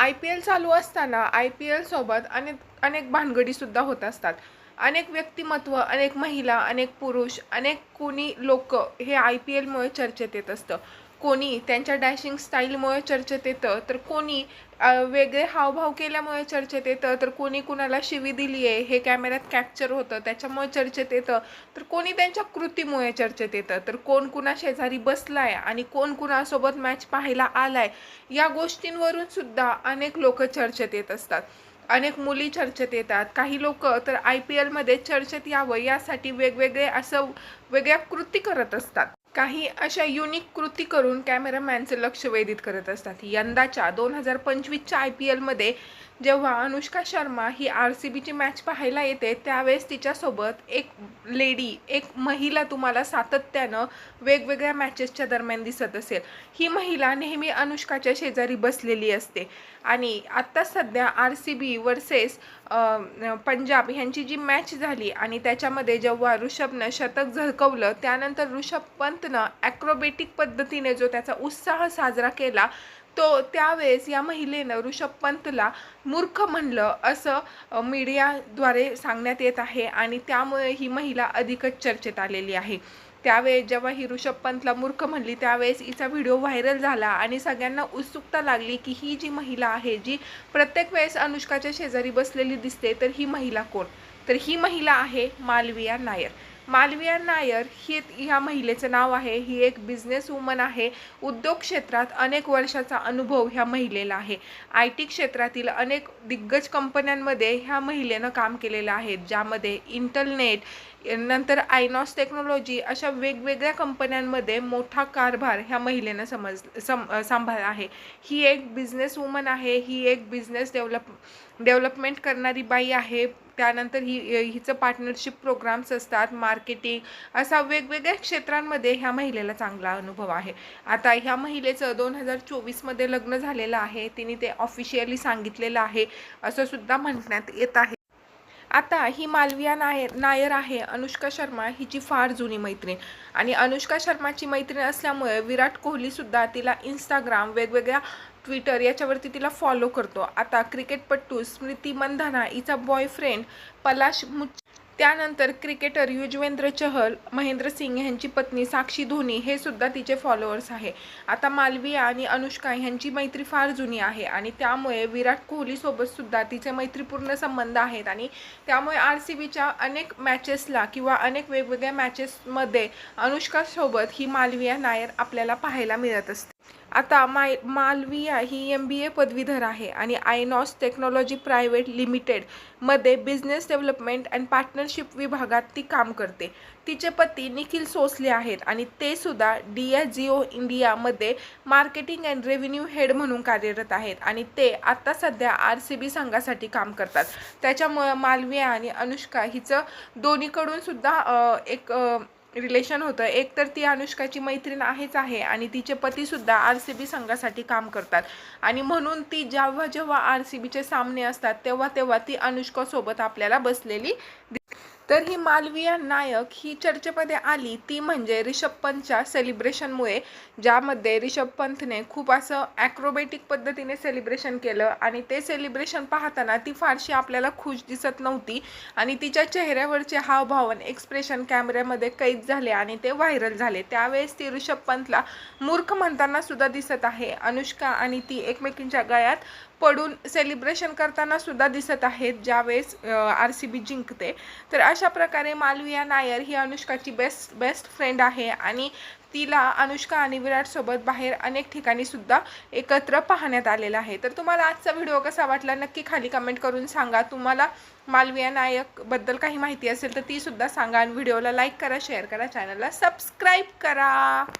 I P L चालू असताना I P एलसोबत अनेक अनेक भानगडीसुद्धा होत असतात. अनेक व्यक्तिमत्व अनेक महिला अनेक पुरुष अनेक कोणी लोक हे आय पी एलमुळे चर्चेत येत असतं. कोणी त्यांच्या डॅशिंग स्टाईलमुळे चर्चेत येतं तर कोणी वेगळे हावभाव केल्यामुळे चर्चेत येतं तर कोणी कुणाला शिवी दिली आहे हे कॅमेऱ्यात कॅप्चर होतं त्याच्यामुळे चर्चेत येतं तर कोणी त्यांच्या कृतीमुळे चर्चेत येतं तर कोण कुणा शेजारी बसलाय आणि कोण कुणासोबत मॅच पाहायला आलाय या गोष्टींवरून सुद्धा अनेक लोक चर्चेत येत असतात. अनेक मुली चर्चेत येतात काही लोक तर आय पी एलमध्ये चर्चेत यावं यासाठी वेगवेगळे असं वेगळ्या कृती करत असतात. काही अशा युनिक कृती करून कॅमेरामॅनचं लक्ष वेधित करत असतात. यंदाच्या दोन हजार पंचवीसच्या आय पी एलमध्ये जेव्हा अनुष्का शर्मा ही आर सी बीची मॅच पाहायला येते त्यावेळेस तिच्यासोबत एक लेडी एक महिला तुम्हाला सातत्यानं वेगवेगळ्या मॅचेसच्या दरम्यान दिसत असेल. ही महिला नेहमी अनुष्काच्या शेजारी बसलेली असते. आणि आत्ता सध्या R C B versus Punjab ह्यांची जी मॅच झाली आणि त्याच्यामध्ये जेव्हा ऋषभनं शतक झळकवलं त्यानंतर ऋषभ पंतनं ॲक्रोबेटिक पद्धतीने जो त्याचा उत्साह साजरा केला तो त्यावेळेस या महिलेनं ऋषभ पंतला मूर्ख म्हणलं असं मीडियाद्वारे सांगण्यात येत आहे आणि त्यामुळे ही महिला अधिकच चर्चेत आलेली आहे. त्यावेळेस जेव्हा ही ऋषभ पंतला मूर्ख म्हणली त्यावेळेस हिचा व्हिडिओ व्हायरल झाला आणि सगळ्यांना उत्सुकता लागली की ही जी महिला आहे जी प्रत्येक वेळेस अनुष्काच्या शेजारी बसलेली दिसते तर ही महिला कोण? तर ही महिला आहे मालविया नायर. मालविया नायर ही ह्या महिलेचं नाव आहे. ही एक बिझनेस वुमन आहे. उद्योग क्षेत्रात अनेक वर्षाचा अनुभव ह्या महिलेला आहे. आय टी क्षेत्रातील अनेक दिग्गज कंपन्यांमध्ये ह्या महिलेनं काम केलेलं आहे ज्यामध्ये इंटरनेट नंतर आयनॉस टेक्नॉलॉजी अशा वेगवेगळ्या कंपन्यांमध्ये मोठा कारभार ह्या महिलेनं समज सम सांभाळला आहे. ही एक बिझनेस वुमन आहे. ही एक बिझनेस डेव्हलप डेव्हलपमेंट करणारी बाई आहे. त्यानंतर ही हिचं पार्टनरशिप प्रोग्राम्स असतात मार्केटिंग असा वेगवेगळ्या क्षेत्रांमध्ये ह्या महिलेला चांगला अनुभव आहे. आता ह्या महिलेचं दोन हजार चोवीसमध्ये लग्न झालेलं आहे तिने ते ऑफिशियली सांगितलेलं आहे असं सुद्धा म्हणण्यात येत आहे. आता ही मालविया नायर नायर आहे अनुष्का शर्मा हिची फार जुनी मैत्रीण. आणि अनुष्का शर्माची मैत्रीण असल्यामुळे विराट कोहलीसुद्धा तिला इंस्टाग्राम वेगवेगळ्या ट्विटर याच्यावरती तिला फॉलो करतो. आता क्रिकेटपटू स्मृती मंधाना हिचा बॉयफ्रेंड पलाश मुच त्यानंतर क्रिकेटर युजवेंद्र चहल महेंद्र सिंग ह्यांची पत्नी साक्षी धोनी हे सुद्धा तिचे फॉलोअर्स आहे. आता मालविया आणि अनुष्का ह्यांची मैत्री फार जुनी आहे आणि त्यामुळे विराट कोहलीसोबत सुद्धा तिचे मैत्रीपूर्ण संबंध आहेत आणि त्यामुळे आर सी बीच्या अनेक मॅचेसला किंवा अनेक वेगवेगळ्या मॅचेसमध्ये अनुष्कासोबत ही मालविया नायर आपल्याला पाहायला मिळत असते. आता माय मालविया ही एम बी ए पदवीधर आहे आणि आयनॉस टेक्नॉलॉजी प्रायव्हेट लिमिटेडमध्ये बिझनेस डेव्हलपमेंट अँड पार्टनरशिप विभागात ती काम करते. तिचे पती निखिल सोसले आहेत आणि ते सुद्धा डियाजिओ इंडियामध्ये मार्केटिंग अँड रेव्हेन्यू हेड म्हणून कार्यरत आहेत आणि ते आत्ता सध्या आर सी बी संघासाठी काम करतात. त्याच्यामुळं मालविया आणि अनुष्का हिचं दोन्हीकडून सुद्धा एक रिलेशन होतं. एक तर ती अनुष्काची मैत्रीण आहेच आहे आणि तिचे पतीसुद्धा आर सी बी संघासाठी काम करतात. आणि म्हणून ती जेव्हा जेव्हा आर सी बीचे सामने असतात तेव्हा तेव्हा ती अनुष्कासोबत आपल्याला बसलेली तर ही मालविया नायक ही चर्चेमध्ये आली ती म्हणजे रिषभ पंतच्या सेलिब्रेशनमुळे ज्यामध्ये रिषभ पंतने खूप असं ॲक्रोबेटिक पद्धतीने सेलिब्रेशन केलं आणि ते सेलिब्रेशन पाहताना ती फारशी आपल्याला खुश दिसत नव्हती आणि तिच्या चेहऱ्यावरचे हावभाव एक्सप्रेशन कॅमेऱ्यामध्ये कैद झाले आणि ते व्हायरल झाले. त्यावेळेस ती ऋषभ पंतला मूर्ख म्हणताना सुद्धा दिसत आहे. अनुष्का आणि ती एकमेकींच्या गळ्यात पडून सेलिब्रेशन करताना सुद्धा दिसत आहेत ज्यावेळेस आर सी बी जिंकते. तर अशा प्रकारे मालविया नायर ही अनुष्काची बेस्ट बेस्ट फ्रेंड आहे आणि तिला अनुष्का आणि विराटसोबत बाहेर अनेक ठिकाणी सुद्धा एकत्र पाहण्यात आलेलं आहे. तर तुम्हाला आजचा व्हिडिओ कसा वाटला? नक्की खाली कमेंट करून सांगा. तुम्हाला मालविया नायकबद्दल काही माहिती असेल तर तीसुद्धा सांगा आणि व्हिडिओला लाईक करा शेअर करा चॅनलला सबस्क्राईब करा.